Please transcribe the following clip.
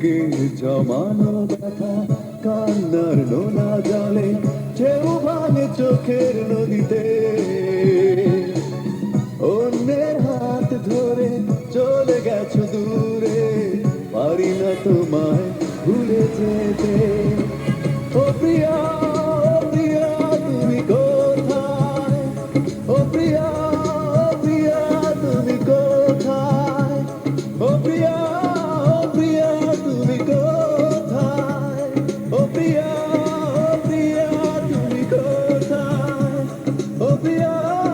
বুকে জমানো ব্যথা, কান্নার নোনা জালে ঢেউ ভাঙে চোখের নদীতে। অন্যের হাত ধরে চলে গেছো দূরে, পারি না তোমায় ভুলে যেতে। ও প্রিয়া Ethiopia.